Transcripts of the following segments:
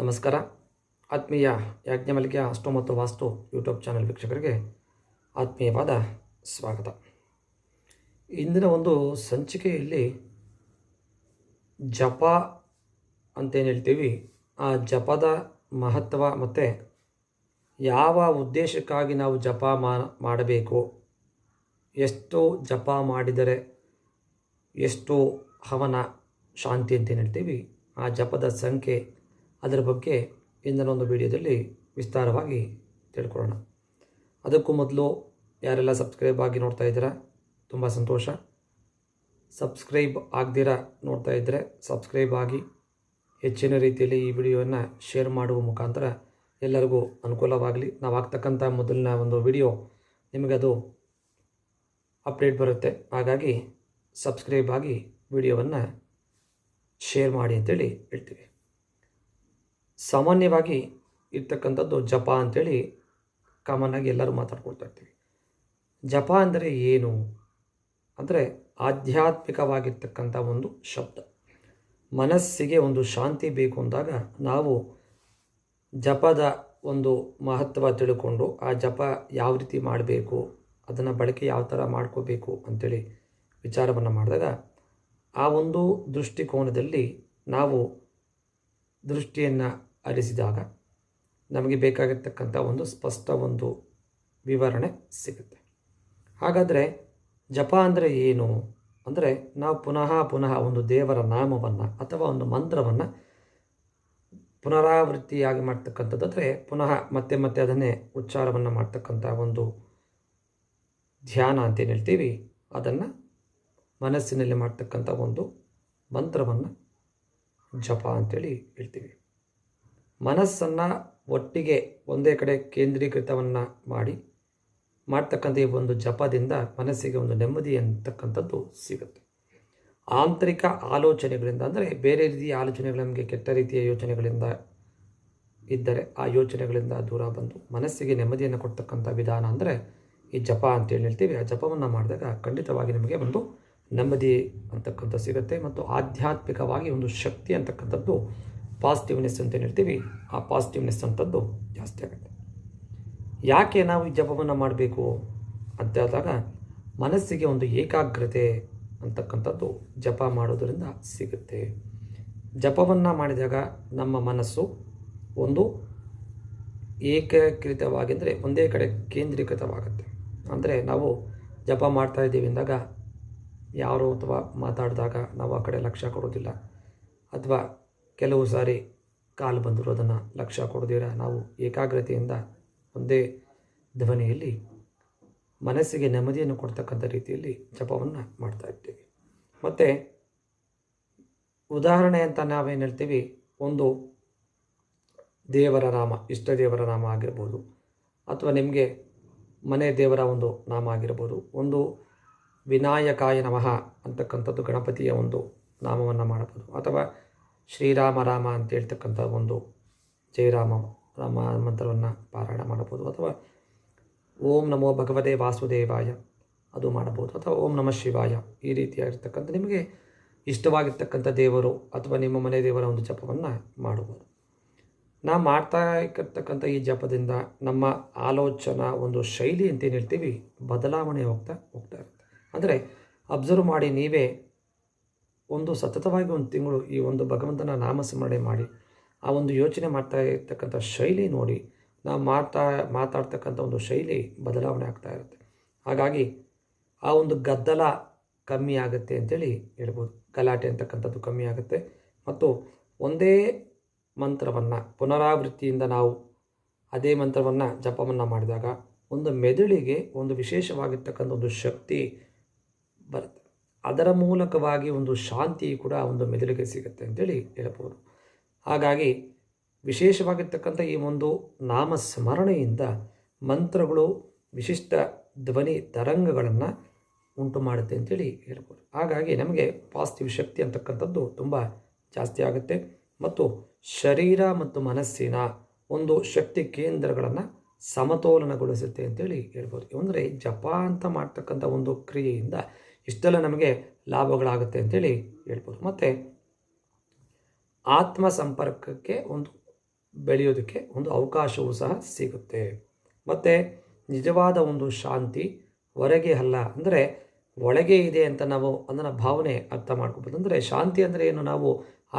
ನಮಸ್ಕಾರ. ಆತ್ಮೀಯ ಯಾಜ್ಞಮಲಿಕೆ ಅಷ್ಟು ಮತ್ತು ವಾಸ್ತು ಯೂಟ್ಯೂಬ್ ಚಾನೆಲ್ ವೀಕ್ಷಕರಿಗೆ ಆತ್ಮೀಯವಾದ ಸ್ವಾಗತ. ಇಂದಿನ ಒಂದು ಸಂಚಿಕೆಯಲ್ಲಿ ಜಪ ಅಂತೇನು ಹೇಳ್ತೀವಿ. ಆ ಜಪದ ಮಹತ್ವ ಮತ್ತು ಯಾವ ಉದ್ದೇಶಕ್ಕಾಗಿ ನಾವು ಜಪ ಮಾಡಬೇಕು? ಎಷ್ಟು ಜಪ ಮಾಡಿದರೆ ಎಷ್ಟು ಹವನ, ಶಾಂತಿ ಅಂತೇನು ಹೇಳ್ತೀವಿ. ಆ ಜಪದ ಸಂಖ್ಯೆ ಅದರ ಬಗ್ಗೆ ಇಂದಿನ ಒಂದು ವಿಡಿಯೋದಲ್ಲಿ ವಿಸ್ತಾರವಾಗಿ ತಿಳ್ಕೊಳ್ಳೋಣ. ಅದಕ್ಕೂ ಮೊದಲು ಯಾರೆಲ್ಲ ಸಬ್ಸ್ಕ್ರೈಬ್ ಆಗಿ ನೋಡ್ತಾ ಇದ್ದೀರಾ, ತುಂಬ ಸಂತೋಷ. ಸಬ್ಸ್ಕ್ರೈಬ್ ಆಗದಿರ ನೋಡ್ತಾ ಇದ್ದರೆ ಸಬ್ಸ್ಕ್ರೈಬ್ ಆಗಿ ಹೆಚ್ಚಿನ ರೀತಿಯಲ್ಲಿ ಈ ವಿಡಿಯೋವನ್ನು ಶೇರ್ ಮಾಡುವ ಮುಖಾಂತರ ಎಲ್ಲರಿಗೂ ಅನುಕೂಲವಾಗಲಿ. ನಾವು ಆಗ್ತಕ್ಕಂಥ ಮೊದಲಿನ ಒಂದು ವಿಡಿಯೋ ನಿಮಗದು ಅಪ್ಡೇಟ್ ಬರುತ್ತೆ. ಹಾಗಾಗಿ ಸಬ್ಸ್ಕ್ರೈಬ್ ಆಗಿ ವಿಡಿಯೋವನ್ನು ಶೇರ್ ಮಾಡಿ ಅಂತೇಳಿ ಹೇಳ್ತೀವಿ. ಸಾಮಾನ್ಯವಾಗಿ ಇರ್ತಕ್ಕಂಥದ್ದು ಜಪ ಅಂಥೇಳಿ ಕಾಮನ್ನಾಗಿ ಎಲ್ಲರೂ ಮಾತಾಡ್ಕೊಳ್ತಾ ಇರ್ತೀವಿ. ಜಪ ಅಂದರೆ ಏನು? ಅಂದರೆ ಆಧ್ಯಾತ್ಮಿಕವಾಗಿರ್ತಕ್ಕಂಥ ಒಂದು ಶಬ್ದ. ಮನಸ್ಸಿಗೆ ಒಂದು ಶಾಂತಿ ಬೇಕು ಅಂದಾಗ ನಾವು ಜಪದ ಒಂದು ಮಹತ್ವ ತಿಳ್ಕೊಂಡು ಆ ಜಪ ಯಾವ ರೀತಿ ಮಾಡಬೇಕು, ಅದನ್ನು ಬಳಕೆ ಯಾವ ಥರ ಮಾಡ್ಕೋಬೇಕು ಅಂಥೇಳಿ ವಿಚಾರವನ್ನು ಮಾಡಿದಾಗ ಆ ಒಂದು ದೃಷ್ಟಿಕೋನದಲ್ಲಿ ನಾವು ದೃಷ್ಟಿಯನ್ನು ಹರಿಸಿದಾಗ ನಮಗೆ ಬೇಕಾಗಿರ್ತಕ್ಕಂಥ ಒಂದು ಸ್ಪಷ್ಟ ಒಂದು ವಿವರಣೆ ಸಿಗುತ್ತೆ. ಹಾಗಾದರೆ ಜಪ ಅಂದರೆ ಏನು? ಅಂದರೆ ನಾವು ಪುನಃ ಪುನಃ ಒಂದು ದೇವರ ನಾಮವನ್ನು ಅಥವಾ ಒಂದು ಮಂತ್ರವನ್ನು ಪುನರಾವೃತ್ತಿಯಾಗಿ ಮಾಡ್ತಕ್ಕಂಥದ್ದು. ಅಂದರೆ ಪುನಃ ಮತ್ತೆ ಮತ್ತೆ ಅದನ್ನೇ ಉಚ್ಚಾರವನ್ನು ಮಾಡ್ತಕ್ಕಂಥ ಒಂದು ಧ್ಯಾನ ಅಂತೇನು ಹೇಳ್ತೀವಿ? ಅದನ್ನು ಮನಸ್ಸಿನಲ್ಲಿ ಮಾಡ್ತಕ್ಕಂಥ ಒಂದು ಮಂತ್ರವನ್ನು ಜಪ ಅಂತೇಳಿ ಹೇಳ್ತೀವಿ. ಮನಸ್ಸನ್ನು ಒಟ್ಟಿಗೆ ಒಂದೇ ಕಡೆ ಕೇಂದ್ರೀಕೃತವನ್ನು ಮಾಡಿ ಮಾಡ್ತಕ್ಕಂಥ ಈ ಒಂದು ಜಪದಿಂದ ಮನಸ್ಸಿಗೆ ಒಂದು ನೆಮ್ಮದಿ ಅಂತಕ್ಕಂಥದ್ದು ಸಿಗುತ್ತೆ. ಆಂತರಿಕ ಆಲೋಚನೆಗಳಿಂದ ಅಂದರೆ ಬೇರೆ ರೀತಿಯ ಆಲೋಚನೆಗಳು ನಮಗೆ ಕೆಟ್ಟ ರೀತಿಯ ಯೋಚನೆಗಳಿಂದ ಇದ್ದರೆ ಆ ಯೋಚನೆಗಳಿಂದ ದೂರ ಬಂದು ಮನಸ್ಸಿಗೆ ನೆಮ್ಮದಿಯನ್ನು ಕೊಡ್ತಕ್ಕಂಥ ವಿಧಾನ ಅಂದರೆ ಈ ಜಪ ಅಂತೇಳಿ ಹೇಳ್ತೀವಿ. ಆ ಜಪವನ್ನು ಮಾಡಿದಾಗ ಖಂಡಿತವಾಗಿ ನಮಗೆ ಒಂದು ನೆಮ್ಮದಿ ಅಂತಕ್ಕಂಥ ಸಿಗುತ್ತೆ ಮತ್ತು ಆಧ್ಯಾತ್ಮಿಕವಾಗಿ ಒಂದು ಶಕ್ತಿ ಅಂತಕ್ಕಂಥದ್ದು ಪಾಸಿಟಿವ್ನೆಸ್ ಅಂತ ಹೇಳ್ತೀವಿ ಆ ಪಾಸಿಟಿವ್ನೆಸ್ ಅಂಥದ್ದು ಜಾಸ್ತಿ ಆಗುತ್ತೆ. ಯಾಕೆ ನಾವು ಈ ಜಪವನ್ನು ಮಾಡಬೇಕು ಅಂತ ಮನಸ್ಸಿಗೆ ಒಂದು ಏಕಾಗ್ರತೆ ಅಂತಕ್ಕಂಥದ್ದು ಜಪ ಮಾಡೋದರಿಂದ ಸಿಗುತ್ತೆ. ಜಪವನ್ನು ಮಾಡಿದಾಗ ನಮ್ಮ ಮನಸ್ಸು ಒಂದು ಏಕೀಕೃತವಾಗಿ ಅಂದರೆ ಒಂದೇ ಕಡೆ ಕೇಂದ್ರೀಕೃತವಾಗುತ್ತೆ. ಅಂದರೆ ನಾವು ಜಪ ಮಾಡ್ತಾ ಇದ್ದೀವಿ ಅಂದಾಗ, ಯಾರು ಅಥವಾ ಮಾತಾಡಿದಾಗ ನಾವು ಆ ಕಡೆ ಲಕ್ಷ್ಯ ಕೊಡೋದಿಲ್ಲ. ಅಥವಾ ಕೆಲವು ಸಾರಿ ಕಾಲು ಬಂದರೂ ಅದನ್ನು ಲಕ್ಷ್ಯ ಕೊಡದಿರ ನಾವು ಏಕಾಗ್ರತೆಯಿಂದ ಒಂದೇ ಧ್ವನಿಯಲ್ಲಿ ಮನಸ್ಸಿಗೆ ನೆಮ್ಮದಿಯನ್ನು ಕೊಡ್ತಕ್ಕಂಥ ರೀತಿಯಲ್ಲಿ ಜಪವನ್ನು ಮಾಡ್ತಾ ಇರ್ತೀವಿ. ಮತ್ತು ಉದಾಹರಣೆ ಅಂತ ನಾವೇನು ಹೇಳ್ತೀವಿ? ಒಂದು ದೇವರ ನಾಮ, ಇಷ್ಟ ದೇವರ ನಾಮ ಆಗಿರ್ಬೋದು. ಅಥವಾ ನಿಮಗೆ ಮನೆ ದೇವರ ಒಂದು ನಾಮ ಆಗಿರ್ಬೋದು. ಒಂದು ವಿನಾಯಕಾಯ ನಮಃ ಅಂತಕ್ಕಂಥದ್ದು ಗಣಪತಿಯ ಒಂದು ನಾಮವನ್ನು ಮಾಡಬಹುದು. ಅಥವಾ ಶ್ರೀರಾಮ ರಾಮ ಅಂತ ಹೇಳ್ತಕ್ಕಂಥ ಒಂದು ಜಯರಾಮ ರಾಮ ಮಂತ್ರವನ್ನು ಪಾರಾಯಣ ಮಾಡಬಹುದು ಅಥವಾ ಓಂ ನಮೋ ಭಗವದೇ ವಾಸುದೇವಾಯ ಅದು ಮಾಡಬಹುದು ಅಥವಾ ಓಂ ನಮಃ ಶಿವಾಯ ಈ ರೀತಿಯಾಗಿರ್ತಕ್ಕಂಥ ನಿಮಗೆ ಇಷ್ಟವಾಗಿರ್ತಕ್ಕಂಥ ದೇವರು ಅಥವಾ ನಿಮ್ಮ ಮನೆ ದೇವರ ಒಂದು ಜಪವನ್ನು ಮಾಡಬಹುದು. ನಾವು ಮಾಡ್ತಾ ಇರ್ತಕ್ಕಂಥ ಈ ಜಪದಿಂದ ನಮ್ಮ ಆಲೋಚನಾ ಒಂದು ಶೈಲಿ ಅಂತೇನು ಹೇಳ್ತೀವಿ? ಬದಲಾವಣೆ ಹೋಗ್ತಾ ಹೋಗ್ತಾ ಇರುತ್ತೆ. ಅಂದರೆ ಅಬ್ಸರ್ವ್ ಮಾಡಿ ನೀವೇ ಒಂದು ಸತತವಾಗಿ ಒಂದು ತಿಂಗಳು ಈ ಒಂದು ಭಗವಂತನ ನಾಮಸ್ಮರಣೆ ಮಾಡಿ, ಆ ಒಂದು ಯೋಚನೆ ಮಾಡ್ತಾ ಇರ್ತಕ್ಕಂಥ ಶೈಲಿ ನೋಡಿ ನಾವು ಮಾತಾ, ಮಾತಾಡ್ತಕ್ಕಂಥ ಒಂದು ಶೈಲಿ ಬದಲಾವಣೆ ಆಗ್ತಾ ಇರುತ್ತೆ. ಹಾಗಾಗಿ ಆ ಒಂದು ಗದ್ದಲ ಕಮ್ಮಿ ಆಗುತ್ತೆ ಅಂತೇಳಿ ಹೇಳ್ಬೋದು. ಗಲಾಟೆ ಅಂತಕ್ಕಂಥದ್ದು ಕಮ್ಮಿ ಆಗುತ್ತೆ. ಮತ್ತು ಒಂದೇ ಮಂತ್ರವನ್ನು, ಪುನರಾವೃತ್ತಿಯಿಂದ ನಾವು ಅದೇ ಮಂತ್ರವನ್ನು ಜಪವನ್ನು ಮಾಡಿದಾಗ ಒಂದು ಮೆದುಳಿಗೆ ಒಂದು ವಿಶೇಷವಾಗಿರ್ತಕ್ಕಂಥ ಒಂದು ಶಕ್ತಿ ಬರುತ್ತೆ. ಅದರ ಮೂಲಕವಾಗಿ ಒಂದು ಶಾಂತಿ ಕೂಡ ಒಂದು ಮೆದುಳಿಗೆ ಸಿಗುತ್ತೆ ಅಂತೇಳಿ ಹೇಳ್ಬೋದು ಹಾಗಾಗಿ ವಿಶೇಷವಾಗಿರ್ತಕ್ಕಂಥ ಈ ಒಂದು ನಾಮ ಸ್ಮರಣೆಯಿಂದ ಮಂತ್ರಗಳು, ವಿಶಿಷ್ಟ ಧ್ವನಿ ತರಂಗಗಳನ್ನು ಉಂಟು ಮಾಡುತ್ತೆ ಅಂತೇಳಿ ಹೇಳ್ಬೋದು ಹಾಗಾಗಿ ನಮಗೆ ಪಾಸಿಟಿವ್ ಶಕ್ತಿ ಅಂತಕ್ಕಂಥದ್ದು ತುಂಬ ಜಾಸ್ತಿ ಆಗುತ್ತೆ. ಮತ್ತು ಶರೀರ ಮತ್ತು ಮನಸ್ಸಿನ ಒಂದು ಶಕ್ತಿ ಕೇಂದ್ರಗಳನ್ನು ಸಮತೋಲನಗೊಳಿಸುತ್ತೆ ಅಂತೇಳಿ ಹೇಳ್ಬೋದು. ಅಂದರೆ ಜಪ ಅಂತ ಮಾಡ್ತಕ್ಕಂಥ ಒಂದು ಕ್ರಿಯೆಯಿಂದ ಇಷ್ಟೆಲ್ಲ ನಮಗೆ ಲಾಭಗಳಾಗುತ್ತೆ ಅಂತೇಳಿ ಹೇಳ್ಬೋದು. ಮತ್ತು ಆತ್ಮ ಸಂಪರ್ಕಕ್ಕೆ ಒಂದು ಬೆಳೆಯೋದಕ್ಕೆ ಒಂದು ಅವಕಾಶವೂ ಸಹ ಸಿಗುತ್ತೆ. ಮತ್ತು ನಿಜವಾದ ಒಂದು ಶಾಂತಿ ಹೊರಗೆ ಅಲ್ಲ, ಅಂದರೆ ಒಳಗೆ ಇದೆ ಅಂತ ನಾವು ಅದನ್ನು ಭಾವನೆ ಅರ್ಥ ಮಾಡ್ಕೋಬೋದು. ಅಂದರೆ ಶಾಂತಿ ಅಂದರೆ ಏನು? ನಾವು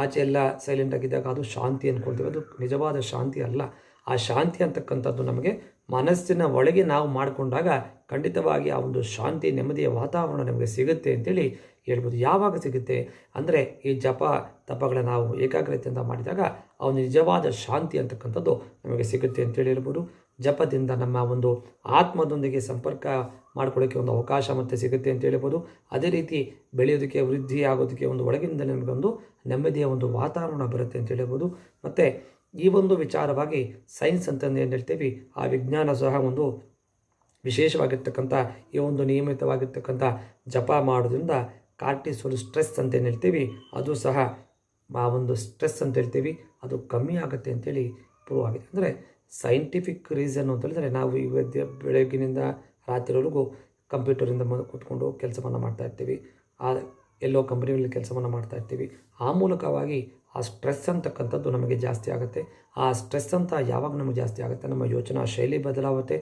ಆಚೆ ಎಲ್ಲ ಸೈಲೆಂಟ್ ಆಗಿದ್ದಾಗ ಅದು ಶಾಂತಿ ಅಂದ್ಕೊಳ್ತೀವಿ ಅದು ನಿಜವಾದ ಶಾಂತಿ ಅಲ್ಲ. ಆ ಶಾಂತಿ ಅಂತಕ್ಕಂಥದ್ದು ನಮಗೆ ಮನಸ್ಸಿನ ಒಳಗೆ ನಾವು ಮಾಡಿಕೊಂಡಾಗ ಖಂಡಿತವಾಗಿ ಆ ಒಂದು ಶಾಂತಿ, ನೆಮ್ಮದಿಯ ವಾತಾವರಣ ನಮಗೆ ಸಿಗುತ್ತೆ ಅಂತೇಳಿ ಹೇಳ್ಬೋದು. ಯಾವಾಗ ಸಿಗುತ್ತೆ ಅಂದರೆ ಈ ಜಪ ತಪಗಳನ್ನು ನಾವು ಏಕಾಗ್ರತೆಯಿಂದ ಮಾಡಿದಾಗ ಆ ಒಂದು ನಿಜವಾದ ಶಾಂತಿ ಅಂತಕ್ಕಂಥದ್ದು ನಮಗೆ ಸಿಗುತ್ತೆ ಅಂತೇಳಿ ಹೇಳ್ಬೋದು. ಜಪದಿಂದ ನಮ್ಮ ಒಂದು ಆತ್ಮದೊಂದಿಗೆ ಸಂಪರ್ಕ ಮಾಡ್ಕೊಳ್ಳೋಕ್ಕೆ ಒಂದು ಅವಕಾಶ ಮತ್ತೆ ಸಿಗುತ್ತೆ ಅಂತ ಹೇಳ್ಬೋದು. ಅದೇ ರೀತಿ ಬೆಳೆಯೋದಕ್ಕೆ, ವೃದ್ಧಿ ಆಗೋದಕ್ಕೆ ಒಂದು ಒಳಗಿನಿಂದ ನಮಗೊಂದು ನೆಮ್ಮದಿಯ ಒಂದು ವಾತಾವರಣ ಬರುತ್ತೆ ಅಂತ ಹೇಳ್ಬೋದು. ಮತ್ತು ಈ ಒಂದು ವಿಚಾರವಾಗಿ ಸೈನ್ಸ್ ಅಂತಂದು ಏನು ಹೇಳ್ತೀವಿ, ಆ ವಿಜ್ಞಾನ ಸಹ ಒಂದು ವಿಶೇಷವಾಗಿರ್ತಕ್ಕಂಥ ಈ ಒಂದು ನಿಯಮಿತವಾಗಿರ್ತಕ್ಕಂಥ ಜಪ ಮಾಡೋದ್ರಿಂದ ಕಾರ್ಟಿಸೋಲ್ ಸ್ಟ್ರೆಸ್ ಅಂತ ಏನು ಹೇಳ್ತೀವಿ, ಅದು ಸಹ ಆ ಒಂದು ಸ್ಟ್ರೆಸ್ ಅಂತ ಹೇಳ್ತೀವಿ, ಅದು ಕಮ್ಮಿ ಆಗುತ್ತೆ ಅಂತೇಳಿ ಪ್ರೂವ್ ಆಗಿದೆ. ಅಂದರೆ ಸೈಂಟಿಫಿಕ್ ರೀಸನ್ ಅಂತ ಹೇಳಿದ್ರೆ ನಾವು ಇವತ್ತು ಬೆಳಗ್ಗಿನಿಂದ ರಾತ್ರಿವರೆಗೂ ಕಂಪ್ಯೂಟರಿಂದ ಮ ಕೂತ್ಕೊಂಡು ಕೆಲಸವನ್ನು ಮಾಡ್ತಾ ಇರ್ತೀವಿ. ಆ ಎಲ್ಲೋ ಕಂಪ್ನಿಗಳಲ್ಲಿ ಕೆಲಸವನ್ನು ಮಾಡ್ತಾ ಇರ್ತೀವಿ. ಆ ಮೂಲಕವಾಗಿ ಆ ಸ್ಟ್ರೆಸ್ ಅಂತಕ್ಕಂಥದ್ದು ನಮಗೆ ಜಾಸ್ತಿ ಆಗುತ್ತೆ. ಆ ಸ್ಟ್ರೆಸ್ ಅಂತ ಯಾವಾಗ ನಮಗೆ ಜಾಸ್ತಿ ಆಗುತ್ತೆ, ನಮ್ಮ ಯೋಚನಾ ಶೈಲಿ ಬದಲಾಗುತ್ತೆ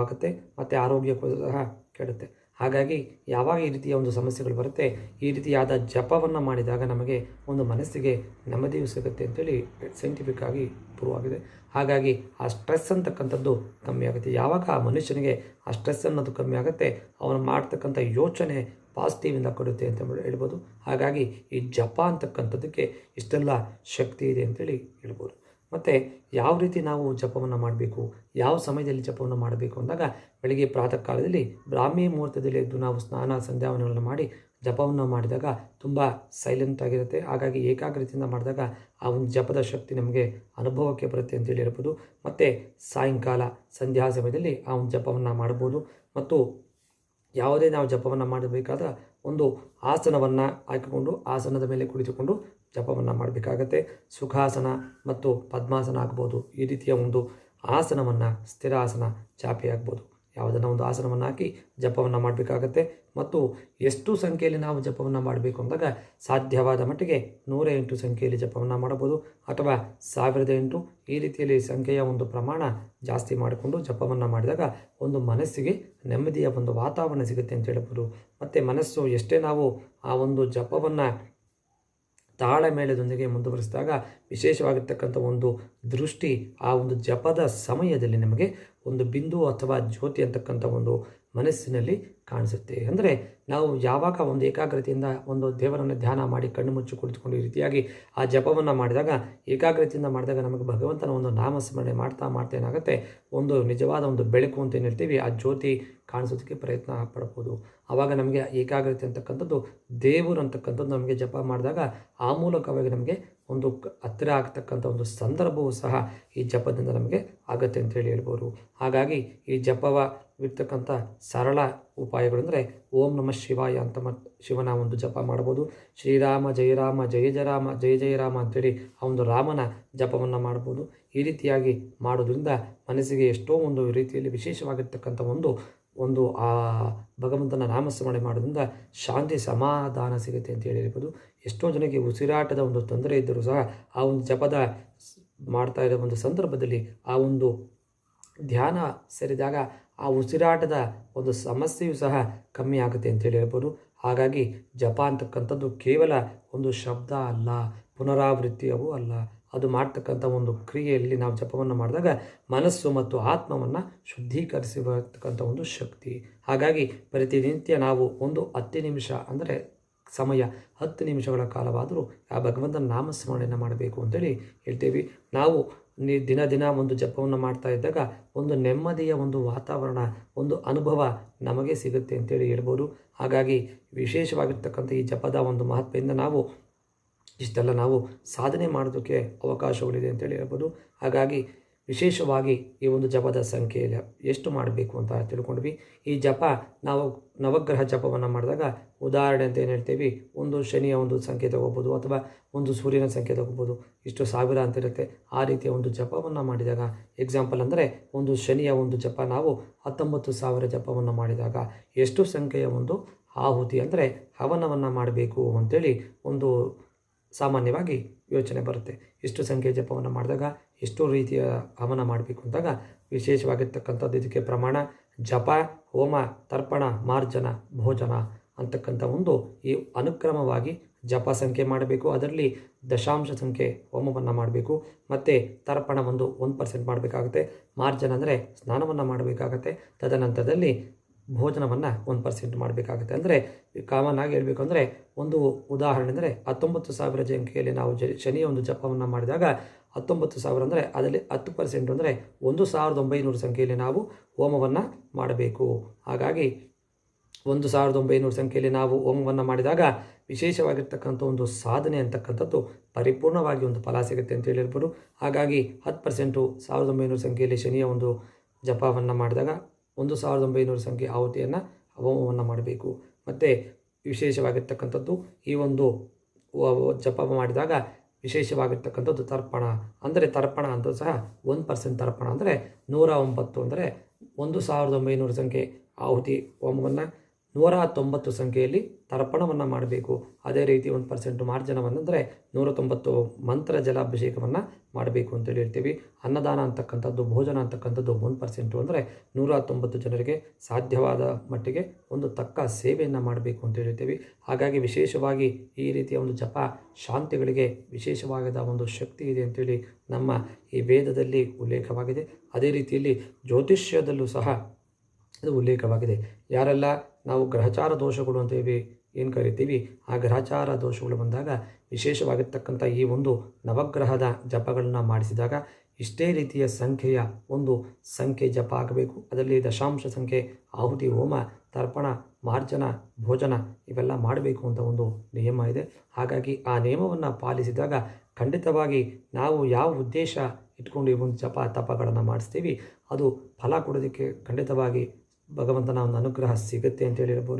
ಆಗುತ್ತೆ ಮತ್ತು ಆರೋಗ್ಯಕ್ಕೂ ಸಹ ಕೆಡುತ್ತೆ. ಹಾಗಾಗಿ ಯಾವಾಗ ಈ ರೀತಿಯ ಒಂದು ಸಮಸ್ಯೆಗಳು ಬರುತ್ತೆ, ಈ ರೀತಿಯಾದ ಜಪವನ್ನು ಮಾಡಿದಾಗ ನಮಗೆ ಒಂದು ಮನಸ್ಸಿಗೆ ನೆಮ್ಮದಿಯೂ ಸಿಗುತ್ತೆ ಅಂತೇಳಿ ಸೈಂಟಿಫಿಕ್ ಆಗಿ ಪ್ರೂವ್ ಆಗಿದೆ. ಹಾಗಾಗಿ ಆ ಸ್ಟ್ರೆಸ್ ಅಂತಕ್ಕಂಥದ್ದು ಕಮ್ಮಿ ಆಗುತ್ತೆ. ಯಾವಾಗ ಆ ಮನುಷ್ಯನಿಗೆ ಆ ಸ್ಟ್ರೆಸ್ ಅನ್ನೋದು ಕಮ್ಮಿ ಆಗುತ್ತೆ, ಅವನು ಮಾಡ್ತಕ್ಕಂಥ ಯೋಚನೆ ಪಾಸಿಟಿವಿಂದ ಕೊಡುತ್ತೆ ಅಂತ ಹೇಳ್ಬೋದು. ಹಾಗಾಗಿ ಈ ಜಪ ಅಂತಕ್ಕಂಥದ್ದಕ್ಕೆ ಇಷ್ಟೆಲ್ಲ ಶಕ್ತಿ ಇದೆ ಅಂತೇಳಿ ಹೇಳ್ಬೋದು. ಮತ್ತು ಯಾವ ರೀತಿ ನಾವು ಜಪವನ್ನು ಮಾಡಬೇಕು, ಯಾವ ಸಮಯದಲ್ಲಿ ಜಪವನ್ನು ಮಾಡಬೇಕು ಅಂದಾಗ ಬೆಳಿಗ್ಗೆ ಪ್ರಾತಃ ಕಾಲದಲ್ಲಿ ಬ್ರಾಹ್ಮಿ ಮುಹೂರ್ತದಲ್ಲಿ ಎದ್ದು ನಾವು ಸ್ನಾನ ಸಂಧ್ಯಾವನಗಳನ್ನು ಮಾಡಿ ಜಪವನ್ನು ಮಾಡಿದಾಗ ತುಂಬ ಸೈಲೆಂಟ್ ಆಗಿರುತ್ತೆ. ಹಾಗಾಗಿ ಏಕಾಗ್ರತೆಯಿಂದ ಮಾಡಿದಾಗ ಆ ಒಂದು ಜಪದ ಶಕ್ತಿ ನಮಗೆ ಅನುಭವಕ್ಕೆ ಬರುತ್ತೆ ಅಂತೇಳಿ ಹೇಳ್ಬೋದು. ಮತ್ತು ಸಾಯಂಕಾಲ ಸಂಧ್ಯಾ ಸಮಯದಲ್ಲಿ ಆ ಒಂದು ಜಪವನ್ನು ಮಾಡ್ಬೋದು. ಮತ್ತು ಯಾವುದೇ ನಾವು ಜಪವನ್ನು ಮಾಡಬೇಕಾದ ಒಂದು ಆಸನವನ್ನು ಹಾಕಿಕೊಂಡು ಆಸನದ ಮೇಲೆ ಕುಳಿತುಕೊಂಡು ಜಪವನ್ನು ಮಾಡಬೇಕಾಗತ್ತೆ. ಸುಖಾಸನ ಮತ್ತು ಪದ್ಮಾಸನ ಆಗ್ಬೋದು. ಈ ರೀತಿಯ ಒಂದು ಆಸನವನ್ನು, ಸ್ಥಿರಾಸನ, ಚಾಪೆ ಆಗ್ಬೋದು. ಯಾವುದನ್ನು ಒಂದು ಆಸನವನ್ನು ಹಾಕಿ ಜಪವನ್ನು ಮಾಡಬೇಕಾಗತ್ತೆ. ಮತ್ತು ಎಷ್ಟು ಸಂಖ್ಯೆಯಲ್ಲಿ ನಾವು ಜಪವನ್ನು ಮಾಡಬೇಕು ಅಂದಾಗ ಸಾಧ್ಯವಾದ ಮಟ್ಟಿಗೆ ನೂರ ಎಂಟು ಸಂಖ್ಯೆಯಲ್ಲಿ ಜಪವನ್ನು ಮಾಡಬಹುದು. ಅಥವಾ ಸಾವಿರದ ಎಂಟು ಈ ರೀತಿಯಲ್ಲಿ ಸಂಖ್ಯೆಯ ಒಂದು ಪ್ರಮಾಣ ಜಾಸ್ತಿ ಮಾಡಿಕೊಂಡು ಜಪವನ್ನು ಮಾಡಿದಾಗ ಒಂದು ಮನಸ್ಸಿಗೆ ನೆಮ್ಮದಿಯ ಒಂದು ವಾತಾವರಣ ಸಿಗುತ್ತೆ ಅಂತ ಹೇಳ್ಬೋದು. ಮತ್ತು ಮನಸ್ಸು ಎಷ್ಟೇ ನಾವು ಆ ಒಂದು ಜಪವನ್ನು ತಾಳಮೇಳದೊಂದಿಗೆ ಮುಂದುವರಿಸಿದಾಗ ವಿಶೇಷವಾಗಿರ್ತಕ್ಕಂಥ ಒಂದು ದೃಷ್ಟಿ ಆ ಒಂದು ಜಪದ ಸಮಯದಲ್ಲಿ ನಮಗೆ ಒಂದು ಬಿಂದು ಅಥವಾ ಜ್ಯೋತಿ ಅಂತಕ್ಕಂಥ ಒಂದು ಮನಸ್ಸಿನಲ್ಲಿ ಕಾಣಿಸುತ್ತೆ. ಅಂದರೆ ನಾವು ಯಾವಾಗ ಒಂದು ಏಕಾಗ್ರತೆಯಿಂದ ಒಂದು ದೇವರನ್ನು ಧ್ಯಾನ ಮಾಡಿ ಕಣ್ಣು ಮುಚ್ಚಿ ಕುಳಿತುಕೊಂಡು ಈ ರೀತಿಯಾಗಿ ಆ ಜಪವನ್ನು ಮಾಡಿದಾಗ, ಏಕಾಗ್ರತೆಯಿಂದ ಮಾಡಿದಾಗ ನಮಗೆ ಭಗವಂತನ ಒಂದು ನಾಮಸ್ಮರಣೆ ಮಾಡ್ತಾ ಮಾಡ್ತಾ ಏನಾಗುತ್ತೆ? ಒಂದು ನಿಜವಾದ ಒಂದು ಬೆಳಕು ಅಂತ ಏನು ಹೇಳ್ತೀವಿ ಆ ಜ್ಯೋತಿ ಕಾಣಿಸೋದಕ್ಕೆ ಪ್ರಯತ್ನ ಪಡ್ಬೋದು. ಆವಾಗ ನಮಗೆ ಏಕಾಗ್ರತೆ ಅಂತಕ್ಕಂಥದ್ದು, ದೇವರು ಅಂತಕ್ಕಂಥದ್ದು ನಮಗೆ ಜಪ ಮಾಡಿದಾಗ ಆ ಮೂಲಕವಾಗಿ ನಮಗೆ ಒಂದು ಹತ್ತಿರ ಆಗ್ತಕ್ಕಂಥ ಒಂದು ಸಂದರ್ಭವೂ ಸಹ ಈ ಜಪದಿಂದ ನಮಗೆ ಆಗುತ್ತೆ ಅಂತೇಳಿ ಹೇಳ್ಬೋದು. ಹಾಗಾಗಿ ಈ ಜಪವ ಇರ್ತಕ್ಕಂಥ ಸರಳ ಉಪಾಯಗಳು ಅಂದರೆ ಓಂ ನಮಃ ಶಿವಾಯ ಅಂತ ಶಿವನ ಒಂದು ಜಪ ಮಾಡ್ಬೋದು. ಶ್ರೀರಾಮ ಜಯರಾಮ ಜಯ ಜಯರಾಮ ಜಯ ಜಯರಾಮ ಅಂತೇಳಿ ಆ ಒಂದು ರಾಮನ ಜಪವನ್ನು ಮಾಡ್ಬೋದು. ಈ ರೀತಿಯಾಗಿ ಮಾಡೋದ್ರಿಂದ ಮನಸ್ಸಿಗೆ ಎಷ್ಟೋ ಒಂದು ರೀತಿಯಲ್ಲಿ ವಿಶೇಷವಾಗಿರ್ತಕ್ಕಂಥ ಒಂದು ಒಂದು, ಆ ಭಗವಂತನ ನಾಮಸ್ಮರಣೆ ಮಾಡೋದ್ರಿಂದ ಶಾಂತಿ, ಸಮಾಧಾನ ಸಿಗುತ್ತೆ ಅಂತ ಹೇಳಿರ್ಬೋದು. ಎಷ್ಟೋ ಜನಕ್ಕೆ ಉಸಿರಾಟದ ಒಂದು ತೊಂದರೆ ಇದ್ದರೂ ಸಹ ಆ ಒಂದು ಜಪದ ಮಾಡ್ತಾ ಇರೋ ಒಂದು ಸಂದರ್ಭದಲ್ಲಿ ಆ ಒಂದು ಧ್ಯಾನ ಸೇರಿದಾಗ ಆ ಉಸಿರಾಟದ ಒಂದು ಸಮಸ್ಯೆಯು ಸಹ ಕಮ್ಮಿ ಆಗುತ್ತೆ ಅಂತ ಹೇಳ್ಬೋದು ಹಾಗಾಗಿ ಜಪ ಅಂತಕ್ಕಂಥದ್ದು ಕೇವಲ ಒಂದು ಶಬ್ದ ಅಲ್ಲ, ಪುನರಾವೃತ್ತಿಯವೂ ಅಲ್ಲ. ಅದು ಮಾಡ್ತಕ್ಕಂಥ ಒಂದು ಕ್ರಿಯೆಯಲ್ಲಿ ನಾವು ಜಪವನ್ನು ಮಾಡಿದಾಗ ಮನಸ್ಸು ಮತ್ತು ಆತ್ಮವನ್ನು ಶುದ್ಧೀಕರಿಸಿರ್ತಕ್ಕಂಥ ಒಂದು ಶಕ್ತಿ. ಹಾಗಾಗಿ ಪ್ರತಿನಿತ್ಯ ನಾವು ಒಂದು ಹತ್ತು ನಿಮಿಷ ಅಂದರೆ ಸಮಯ ಹತ್ತು ನಿಮಿಷಗಳ ಕಾಲವಾದರೂ ಆ ಭಗವಂತನ ನಾಮಸ್ಮರಣೆಯನ್ನು ಮಾಡಬೇಕು ಅಂತೇಳಿ ಹೇಳ್ತೀವಿ. ನಾವು ದಿನ ದಿನ ಒಂದು ಜಪವನ್ನು ಮಾಡ್ತಾ ಇದ್ದಾಗ ಒಂದು ನೆಮ್ಮದಿಯ ಒಂದು ವಾತಾವರಣ, ಒಂದು ಅನುಭವ ನಮಗೆ ಸಿಗುತ್ತೆ ಅಂತೇಳಿ ಹೇಳ್ಬೋದು. ಹಾಗಾಗಿ ವಿಶೇಷವಾಗಿರ್ತಕ್ಕಂಥ ಈ ಜಪದ ಒಂದು ಮಹತ್ವದಿಂದ ನಾವು ಇಷ್ಟೆಲ್ಲ ನಾವು ಸಾಧನೆ ಮಾಡೋದಕ್ಕೆ ಅವಕಾಶಗಳಿದೆ ಅಂತೇಳಿ ಹೇಳ್ಬೋದು. ಹಾಗಾಗಿ ವಿಶೇಷವಾಗಿ ಈ ಒಂದು ಜಪದ ಸಂಖ್ಯೆಯಲ್ಲಿ ಎಷ್ಟು ಮಾಡಬೇಕು ಅಂತ ತಿಳ್ಕೊಂಡ್ವಿ. ಈ ಜಪ ನಾವು ನವಗ್ರಹ ಜಪವನ್ನು ಮಾಡಿದಾಗ ಉದಾಹರಣೆ ಅಂತ ಏನು ಹೇಳ್ತೀವಿ? ಒಂದು ಶನಿಯ ಒಂದು ಸಂಖ್ಯೆ ತಗೋಬೋದು ಅಥವಾ ಒಂದು ಸೂರ್ಯನ ಸಂಖ್ಯೆ ತಗೋಬೋದು. ಇಷ್ಟು ಸಾವಿರ ಅಂತ ಇರುತ್ತೆ. ಆ ರೀತಿಯ ಒಂದು ಜಪವನ್ನು ಮಾಡಿದಾಗ ಎಕ್ಸಾಂಪಲ್ ಅಂದರೆ ಒಂದು ಶನಿಯ ಒಂದು ಜಪ ನಾವು ಹತ್ತೊಂಬತ್ತು ಸಾವಿರ ಜಪವನ್ನು ಮಾಡಿದಾಗ ಎಷ್ಟು ಸಂಖ್ಯೆಯ ಒಂದು ಆಹುತಿ ಅಂದರೆ ಹವನವನ್ನು ಮಾಡಬೇಕು ಅಂಥೇಳಿ ಒಂದು ಸಾಮಾನ್ಯವಾಗಿ ಯೋಚನೆ ಬರುತ್ತೆ. ಇಷ್ಟು ಸಂಖ್ಯೆ ಜಪವನ್ನು ಮಾಡಿದಾಗ, ಎಷ್ಟು ರೀತಿಯ ಹವನ ಮಾಡಬೇಕು ಅಂದಾಗ, ವಿಶೇಷವಾಗಿರ್ತಕ್ಕಂಥದ್ದು ಇದಕ್ಕೆ ಪ್ರಮಾಣ ಜಪ, ಹೋಮ, ತರ್ಪಣ, ಮಾರ್ಜನ, ಭೋಜನ ಅಂತಕ್ಕಂಥ ಒಂದು ಈ ಅನುಕ್ರಮವಾಗಿ ಜಪ ಸಂಖ್ಯೆ ಮಾಡಬೇಕು. ಅದರಲ್ಲಿ ದಶಾಂಶ ಸಂಖ್ಯೆ ಹೋಮವನ್ನು ಮಾಡಬೇಕು. ಮತ್ತು ತರ್ಪಣ ಒಂದು ಒಂದು ಪರ್ಸೆಂಟ್ ಮಾಡಬೇಕಾಗುತ್ತೆ. ಮಾರ್ಜನ ಅಂದರೆ ಸ್ನಾನವನ್ನು ಮಾಡಬೇಕಾಗತ್ತೆ. ತದನಂತರದಲ್ಲಿ ಭೋಜನವನ್ನು ಒಂದು ಪರ್ಸೆಂಟ್ ಮಾಡಬೇಕಾಗುತ್ತೆ. ಅಂದರೆ ಕಾಮನ್ ಆಗಿ ಹೇಳಬೇಕು ಅಂದರೆ ಒಂದು ಉದಾಹರಣೆ ಅಂದರೆ ಹತ್ತೊಂಬತ್ತು ಸಾವಿರ ಸಂಖ್ಯೆಯಲ್ಲಿ ನಾವು ಜ, ಶನಿಯ ಒಂದು ಜಪವನ್ನು ಮಾಡಿದಾಗ ಹತ್ತೊಂಬತ್ತು ಸಾವಿರ ಅಂದರೆ ಅದರಲ್ಲಿ ಹತ್ತು ಪರ್ಸೆಂಟ್ ಅಂದರೆ ಒಂದು ಸಾವಿರದ ಒಂಬೈನೂರು ಸಂಖ್ಯೆಯಲ್ಲಿ ನಾವು ಹೋಮವನ್ನು ಮಾಡಬೇಕು. ಹಾಗಾಗಿ ಒಂದು ಸಾವಿರದ ಒಂಬೈನೂರು ಸಂಖ್ಯೆಯಲ್ಲಿ ನಾವು ಹೋಮವನ್ನು ಮಾಡಿದಾಗ ವಿಶೇಷವಾಗಿರ್ತಕ್ಕಂಥ ಒಂದು ಸಾಧನೆ ಅಂತಕ್ಕಂಥದ್ದು ಪರಿಪೂರ್ಣವಾಗಿ ಒಂದು ಫಲ ಸಿಗುತ್ತೆ ಅಂತ ಹೇಳಿರ್ಬೋದು. ಹಾಗಾಗಿ ಹತ್ತು ಪರ್ಸೆಂಟು ಸಾವಿರದ ಒಂಬೈನೂರು ಸಂಖ್ಯೆಯಲ್ಲಿ ಶನಿಯ ಒಂದು ಜಪವನ್ನು ಮಾಡಿದಾಗ ಒಂದು ಸಾವಿರದ ಒಂಬೈನೂರು ಸಂಖ್ಯೆ ಆಹುತಿಯನ್ನು ಹೋಮವನ್ನು ಮಾಡಬೇಕು. ಮತ್ತು ವಿಶೇಷವಾಗಿರ್ತಕ್ಕಂಥದ್ದು ಈ ಒಂದು ಜಪ ಮಾಡಿದಾಗ ವಿಶೇಷವಾಗಿರ್ತಕ್ಕಂಥದ್ದು ತರ್ಪಣ. ಅಂದರೆ ತರ್ಪಣ ಅಂತ ಸಹ ಒಂದು ಪರ್ಸೆಂಟ್ ತರ್ಪಣ. ಅಂದರೆ ನೂರ ಒಂಬತ್ತು ಅಂದರೆ ಒಂದು ಸಾವಿರದ ಒಂಬೈನೂರು ಸಂಖ್ಯೆ ಆಹುತಿ ಹೋಮವನ್ನು ನೂರ ತೊಂಬತ್ತು ಸಂಖ್ಯೆಯಲ್ಲಿ ತರ್ಪಣವನ್ನು ಮಾಡಬೇಕು. ಅದೇ ರೀತಿ ಒಂದು ಪರ್ಸೆಂಟ್ ಮಾರ್ಜನವನ್ನು ಅಂದರೆ ನೂರ ತೊಂಬತ್ತು ಮಂತ್ರ ಜಲಾಭಿಷೇಕವನ್ನು ಮಾಡಬೇಕು ಅಂತೇಳಿ ಹೇಳ್ತೀವಿ. ಅನ್ನದಾನ ಅಂತಕ್ಕಂಥದ್ದು, ಭೋಜನ ಅಂತಕ್ಕಂಥದ್ದು ಒಂದು ಪರ್ಸೆಂಟು ಅಂದರೆ ನೂರ ತೊಂಬತ್ತು ಜನರಿಗೆ ಸಾಧ್ಯವಾದ ಮಟ್ಟಿಗೆ ಒಂದು ತಕ್ಕ ಸೇವೆಯನ್ನು ಮಾಡಬೇಕು ಅಂತ ಹೇಳ್ತೀವಿ. ಹಾಗಾಗಿ ವಿಶೇಷವಾಗಿ ಈ ರೀತಿಯ ಒಂದು ಜಪ ಶಾಂತಿಗಳಿಗೆ ವಿಶೇಷವಾದ ಒಂದು ಶಕ್ತಿ ಇದೆ ಅಂತೇಳಿ ನಮ್ಮ ಈ ವೇದದಲ್ಲಿ ಉಲ್ಲೇಖವಾಗಿದೆ. ಅದೇ ರೀತಿಯಲ್ಲಿ ಜ್ಯೋತಿಷ್ಯದಲ್ಲೂ ಸಹ ಇದು ಉಲ್ಲೇಖವಾಗಿದೆ. ಯಾರೆಲ್ಲ ನಾವು ಗ್ರಹಚಾರ ದೋಷಗಳು ಅಂತೇವಿ ಏನು ಕರಿತೀವಿ? ಆ ಗ್ರಹಚಾರ ದೋಷಗಳು ಬಂದಾಗ ವಿಶೇಷವಾಗಿರ್ತಕ್ಕಂಥ ಈ ಒಂದು ನವಗ್ರಹದ ಜಪಗಳನ್ನು ಮಾಡಿಸಿದಾಗ ಇಷ್ಟೇ ರೀತಿಯ ಸಂಖ್ಯೆಯ ಒಂದು ಸಂಖ್ಯೆ ಜಪ ಆಗಬೇಕು. ಅದರಲ್ಲಿ ದಶಾಂಶ ಸಂಖ್ಯೆ, ಆಹುತಿ, ಹೋಮ, ತರ್ಪಣ, ಮಾರ್ಜನ, ಭೋಜನ ಇವೆಲ್ಲ ಮಾಡಬೇಕು ಅಂತ ಒಂದು ನಿಯಮ ಇದೆ. ಹಾಗಾಗಿ ಆ ನಿಯಮವನ್ನು ಪಾಲಿಸಿದಾಗ ಖಂಡಿತವಾಗಿ ನಾವು ಯಾವ ಉದ್ದೇಶ ಇಟ್ಕೊಂಡು ಈ ಒಂದು ಜಪ ತಪಗಳನ್ನು ಮಾಡಿಸ್ತೀವಿ, ಅದು ಫಲ ಕೊಡೋದಕ್ಕೆ ಖಂಡಿತವಾಗಿ ಭಗವಂತನ ಒಂದು ಅನುಗ್ರಹ ಸಿಗುತ್ತೆ ಅಂತ ಹೇಳಿರ್ಬೋದು